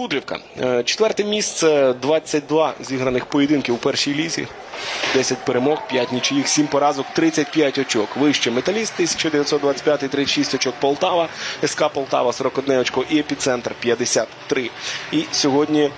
Кудрівка. Е, Четверте місце, 22 зіграних поєдинків у першій лізі. 10 перемог, 5 нічиїх, 7 поразок, 35 очок. Вище металіст 1925, 36 очок Полтава, СК Полтава 41 очко і епіцентр 53. І сьогодні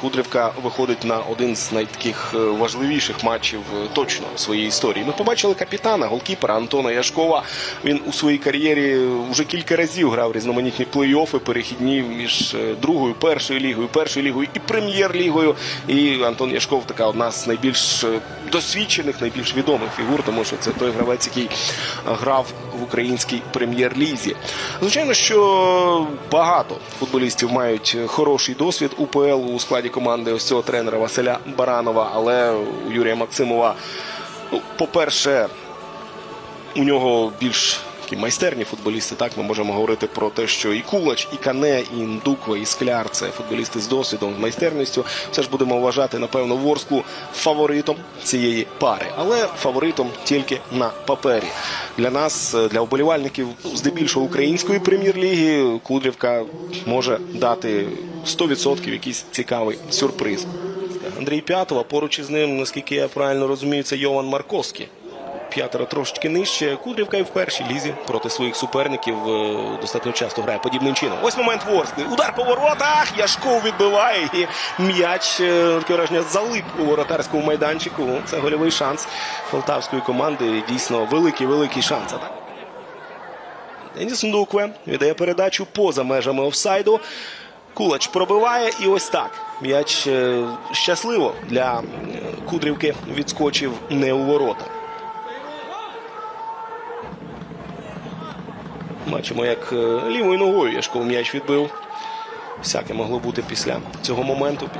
Кудрівка виходить на один з найтаких е, важливіших матчів е, точно в своїй історії. Ми побачили капітана, голкіпера Антона Яшкова. Він у своїй кар'єрі вже кілька разів грав різноманітні плей-оффи, перехідні між е, другою, першою лігою, першою лігою і прем'єр-лігою. І Антон Яшков така одна з найбільш е, досвідчених, найбільш відомих фігур, тому що це той гравець, який е, грав в українській прем'єр-лізі. Звичайно, що багато футболістів мають хороший досвід УПЛ у складі команди ось цього тренера Василя Баранова, але у Юрія Максимова, ну, по-перше, у нього більш такі майстерні футболісти. Так ми можемо говорити про те, що і Кулач, і Кане, і Ндуква, і Скляр це футболісти з досвідом, з майстерністю. Все ж будемо вважати, напевно, Ворсклу фаворитом цієї пари, але фаворитом тільки на папері. Для нас, для вболівальників, ну, здебільшого української прем'єр-ліги, Кудрівка може дати 100% якийсь цікавий сюрприз. Андрій П'ятова, поруч із ним, наскільки я правильно розумію, це Йован Марковський. П'ятеро трошечки нижче. Кудрівка і в першій лізі проти своїх суперників е, достатньо часто грає подібним чином. Ось момент Ворскли. Удар по воротах. Яшков відбиває. І м'яч е, таке враження залип у воротарському майданчику. Це гольовий шанс полтавської команди. Дійсно великий, великий шанс. Деніс Ндукве віддає передачу поза межами офсайду. Кулач пробиває і ось так. М'яч е, щасливо для Кудрівки відскочив не у ворота. Бачимо, як е, лівою ногою Яшков м'яч відбив. Всяке могло бути після цього моменту.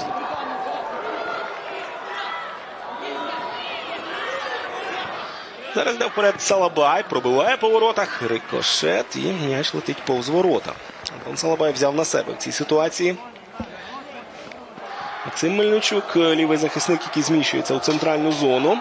Зараз йде вперед Салабай, пробиває по воротах, рикошет і м'яч летить повз ворота. Антон Салабай взяв на себе в цій ситуації. Максим Мельничук, е, лівий захисник, який зміщується у центральну зону.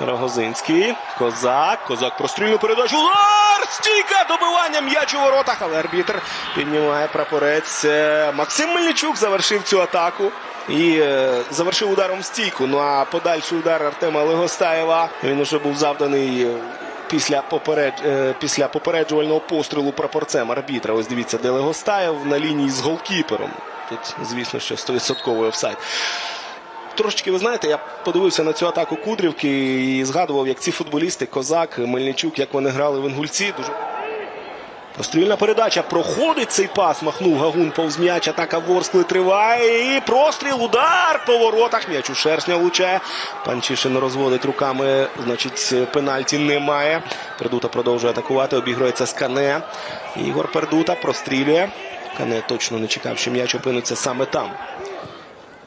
Рогозинський, Козак, Козак прострільну передачу. Удар! Стійка! Добивання м'яч у воротах, але арбітр піднімає прапорець. Е, Максим Мельничук завершив цю атаку і е, завершив ударом стійку. Ну а подальший удар Артема Легостаєва. Він уже був завданий. е, Після, попередж... е, після попереджувального пострілу прапорцем арбітра. Ось дивіться, де Легостаєв на лінії з голкіпером. Тут, звісно, що 100% офсайд. Трошечки, ви знаєте, я подивився на цю атаку Кудрівки і згадував, як ці футболісти, Козак, Мельничук, як вони грали в Інгульці. Дуже Пострільна передача проходить цей пас. Махнув Гагун повз м'яч. Атака Ворскли триває. І простріл, удар по воротах. М'яч у шершня влучає. Панчишин розводить руками. Значить, пенальті немає. Пердута продовжує атакувати. Обігрується з Кане. Ігор Пердута прострілює. Кане точно не чекав, що м'яч опиниться саме там.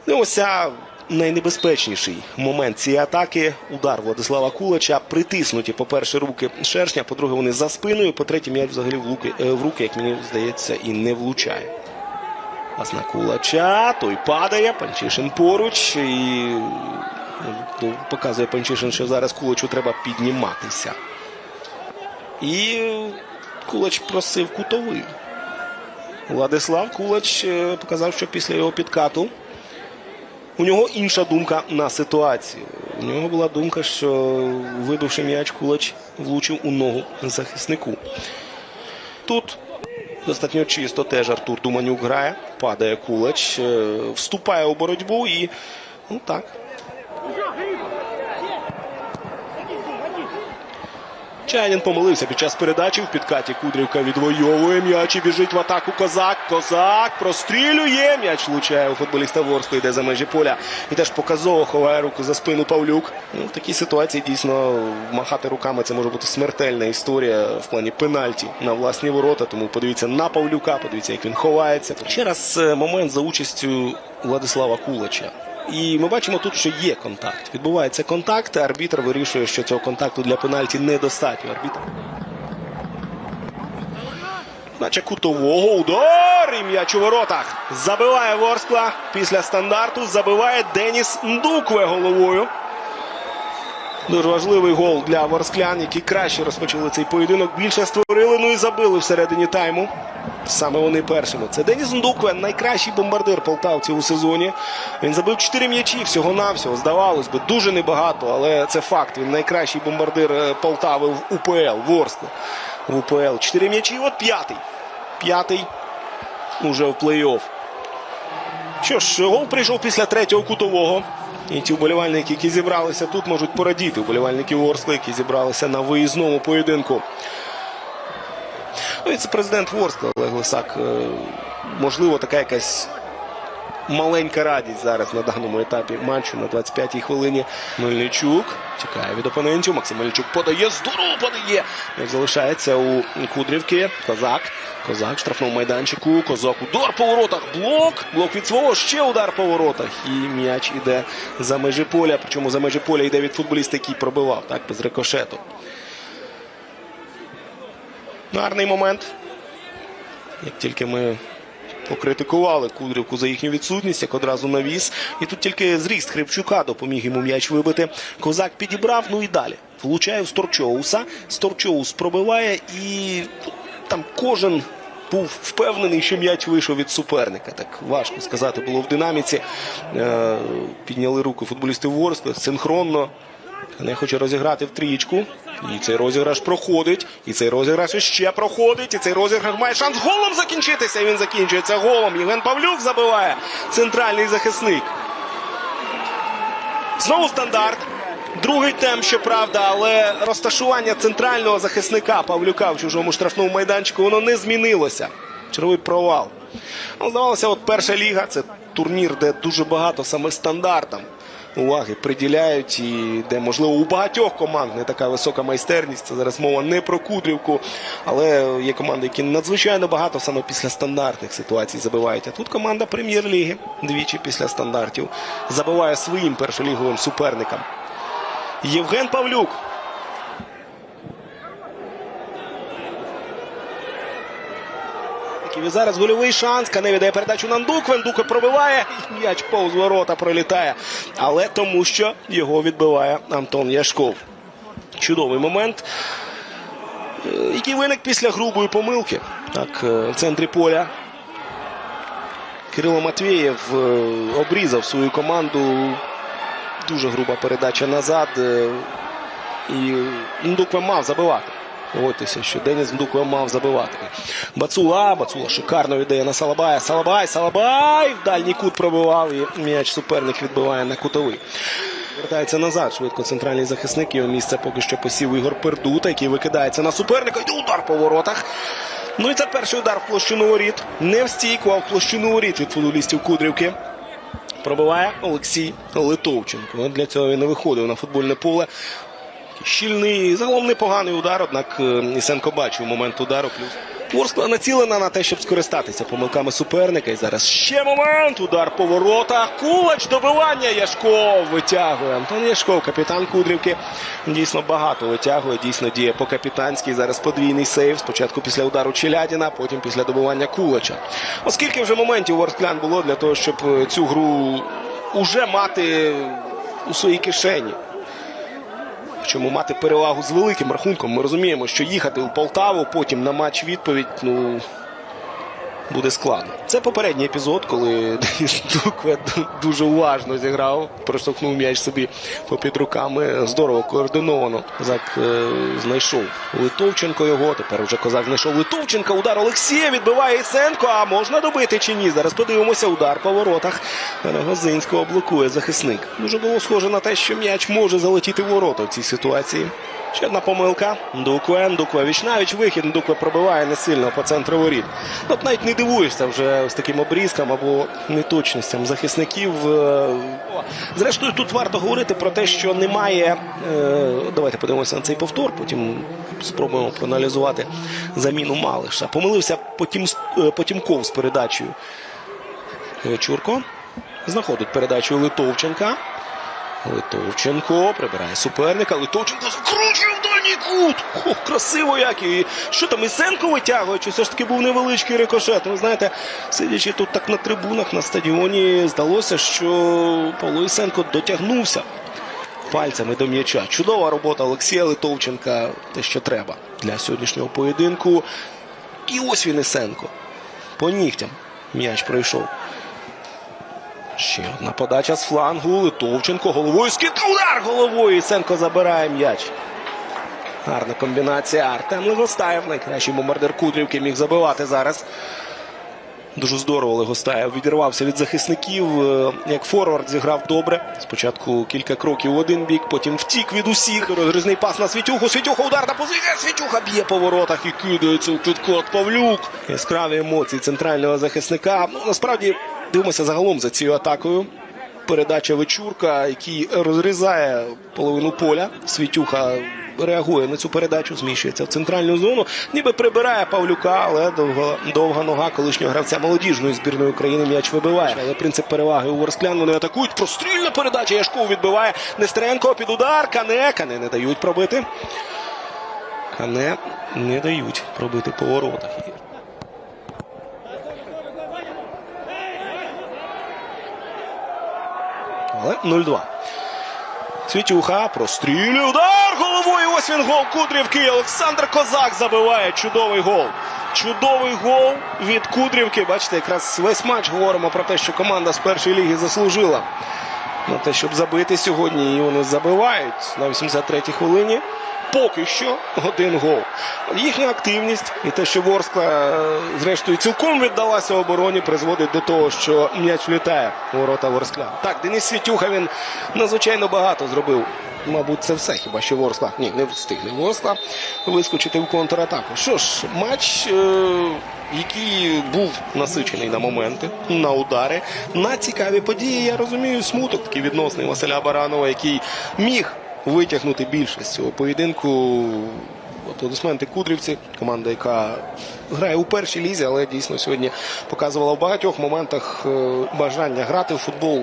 Ну, ось ця найнебезпечніший момент цієї атаки. Удар Владислава Кулача. Притиснуті, по-перше, руки шершня, по-друге, вони за спиною. По-третє, м'яч взагалі в, луки, е, в руки, як мені здається, і не влучає. Пас на Кулача, той падає, Панчишин поруч. І ну, показує Панчишин, що зараз Кулачу треба підніматися. І Кулач просив кутовий. Владислав Кулач е, показав, що після його підкату у нього інша думка на ситуацію. У нього була думка, що вибивши м'яч, Кулач влучив у ногу захиснику. Тут достатньо чисто теж Артур Думанюк грає, падає Кулач, е, вступає у боротьбу і ну так. Чайнін помилився під час передачі. В підкаті Кудрівка відвоює м'яч і біжить в атаку Козак. Козак прострілює. М'яч влучає у футболіста Ворскли, йде за межі поля. І теж показово ховає руку за спину Павлюк. Ну, в такій ситуації дійсно махати руками це може бути смертельна історія в плані пенальті на власні ворота. Тому подивіться на Павлюка, подивіться, як він ховається. Ще раз е, момент за участю Владислава Кулача. І ми бачимо тут, що є контакт. Відбувається контакт, арбітр вирішує, що цього контакту для пенальті недостатньо. Арбітр. Наче кутового удар і м'яч у воротах. Забиває Ворскла після стандарту. Забиває Деніс Ндукве головою. Дуже важливий гол для ворсклян, які краще розпочали цей поєдинок. Більше створили, ну і забили всередині тайму. Саме вони першими. Це Деніс Ndukwe, найкращий бомбардир полтавців у сезоні. Він забив 4 м'ячі всього-навсього. Здавалось би, дуже небагато, але це факт. Він найкращий бомбардир е, Полтави в УПЛ, Ворскли. В УПЛ. 4 м'ячі, от п'ятий. П'ятий уже в плей-офф. Що ж, гол прийшов після третього кутового. І ті вболівальники, які зібралися тут, можуть порадіти. Вболівальники Ворскли, які зібралися на виїзному поєдинку. Ну, і це президент Ворскли Олег Лисак. Е, Можливо, така якась маленька радість зараз на даному етапі матчу на 25-й хвилині. Мельничук тікає від опонентів. Максим Мельничук подає, здорово подає. Залишається у Кудрівки. Козак. Козак в штрафному майданчику. Козак удар по воротах. Блок. Блок від свого. Ще удар по воротах. І м'яч іде за межі поля. Причому за межі поля йде від футболіста, який пробивав, так, без рикошету. Гарний момент. Як тільки ми покритикували Кудрівку за їхню відсутність, як одразу навіс. І тут тільки зріст Хрипчука допоміг йому м'яч вибити. Козак підібрав, ну і далі. Влучає в Сторчоуса. Сторчоус пробиває і там кожен. Був впевнений, що м'яч вийшов від суперника. Так важко сказати було в динаміці. Е, підняли руки футболісти Ворскли синхронно. Не хоче розіграти в трієчку. І цей розіграш проходить. І цей розіграш іще проходить. І цей розіграш має шанс голом закінчитися. І він закінчується голом. Євген Павлюк забиває центральний захисник. Знову стандарт. Другий темп, щоправда, але розташування центрального захисника Павлюка в чужому штрафному майданчику воно не змінилося. Черговий провал. Ну, здавалося, от перша ліга це турнір, де дуже багато саме стандартам уваги приділяють, і де, можливо, у багатьох команд не така висока майстерність. Це зараз мова не про Кудрівку, але є команди, які надзвичайно багато саме після стандартних ситуацій забивають. А тут команда прем'єр-ліги двічі після стандартів забиває своїм першоліговим суперникам. Євген Павлюк. І зараз гольовий шанс. Кане віддає передачу на Ндукве. Ндукве пробиває. М'яч повз ворота пролітає. Але тому, що його відбиває Антон Яшков. Чудовий момент, е, який виник після грубої помилки. Так, е, в центрі поля. Кирило Матвєєв е, обрізав свою команду. Дуже груба передача назад. І Ндукве мав забивати. Погодьтеся, що Деніс Ндукве мав забивати. Бацула, Бацула шикарно віддає на Салабая. Салабай, Салабай! В дальній кут пробивав і м'яч суперник відбиває на кутовий. Вертається назад швидко центральний захисник. Його місце поки що посів Ігор Пердута, який викидається на суперника. Йде удар по воротах. Ну і це перший удар в площину воріт. Не в а в площину воріт від футболістів Кудрівки. Пробиває Олексій Литовченко. Для цього він не виходив на футбольне поле. Щільний, загалом непоганий удар, однак е, Ісенко бачив момент удару. Плюс Ворскла націлена на те, щоб скористатися помилками суперника. І зараз ще момент. Удар по воротах. Кулач добивання. Яшков витягує. Антон Яшков, капітан Кудрівки. Дійсно багато витягує. Дійсно діє по капітанськи. Зараз подвійний сейв. Спочатку після удару Челядіна, потім після добивання Кулача. Оскільки вже моментів Ворсклян було для того, щоб е, цю гру уже мати у своїй кишені. Чому мати перевагу з великим рахунком? Ми розуміємо, що їхати у Полтаву потім на матч відповідь, ну. Буде складно. Це попередній епізод, коли Дукве дуже уважно зіграв, проштовхнув м'яч собі попід руками. Здорово координовано. Козак е, знайшов Литовченко його. Тепер вже козак знайшов Литовченка. Удар Олексія відбиває Ісенко. А можна добити чи ні? Зараз подивимося. Удар по воротах. Рогозинського блокує захисник. Дуже було схоже на те, що м'яч може залетіти в ворота в цій ситуації. Ще одна помилка. Дукве, Дукве вічнавіч вихід. Дукве пробиває не сильно по центру воріт. Ну, От навіть не дивуєшся вже з таким обрізком або неточностям захисників. Е, Зрештою, тут варто говорити про те, що немає. е, Давайте подивимося на цей повтор, потім спробуємо проаналізувати заміну Малиша. Помилився е, Потімков з передачею. Чурко знаходить передачу Литовченка. Литовченко прибирає суперника. Литовченко закручує в дальній кут. Ох, красиво як. І що там Ісенко витягує? Чи все ж таки був невеличкий рикошет? Ви знаєте, сидячи тут так на трибунах на стадіоні, здалося, що Павло Ісенко дотягнувся пальцями до м'яча. Чудова робота Олексія Литовченка. Те, що треба для сьогоднішнього поєдинку. І ось він Ісенко. По нігтям м'яч пройшов. Ще одна подача з флангу. Литовченко головою скидка. Удар головою. І Сенко забирає м'яч. Гарна комбінація. Артем Легостаєв. Найкращий бомбардир Кудрівки міг забивати зараз. Дуже здорово Легостаєв відірвався від захисників. Е, Як форвард зіграв добре. Спочатку кілька кроків в один бік, потім втік від усіх. Розгрізний пас на Світюху. Світюха ударна позиція. Світюха б'є по воротах і кидається у підкот Павлюк. Яскраві емоції центрального захисника. Ну, насправді дивимося загалом за цією атакою. Передача Вечурка, який розрізає половину поля. Світюха реагує на цю передачу, зміщується в центральну зону. Ніби прибирає Павлюка, але довга, довга нога колишнього гравця молодіжної збірної України м'яч вибиває. Але принцип переваги у Ворсклян вони атакують. Прострільна передача. Яшков відбиває Нестеренко під удар. Кане. Кане не дають пробити. Кане не дають пробити по воротах. Але 0-2. Світюха прострілює. Удар головою. Ось він гол Кудрівки. Олександр Козак забиває. Чудовий гол. Чудовий гол від Кудрівки. Бачите, якраз весь матч говоримо про те, що команда з першої ліги заслужила на те, щоб забити сьогодні. І вони забивають на 83-й хвилині. Поки що один гол. Їхня активність і те, що Ворскла, е, зрештою, цілком віддалася обороні, призводить до того, що м'яч влітає у ворота Ворскла. Так, Денис Світюха він надзвичайно багато зробив. Мабуть, це все. Хіба що Ворскла? Ні, не встигне Ворскла вискочити в контратаку. Що ж, матч, е, який був насичений на моменти, на удари, на цікаві події. Я розумію, смуток такий відносний Василя Баранова, який міг витягнути більше з цього поєдинку. Аплодисменти Кудрівці, команда, яка грає у першій лізі, але дійсно сьогодні показувала в багатьох моментах е, бажання грати в футбол.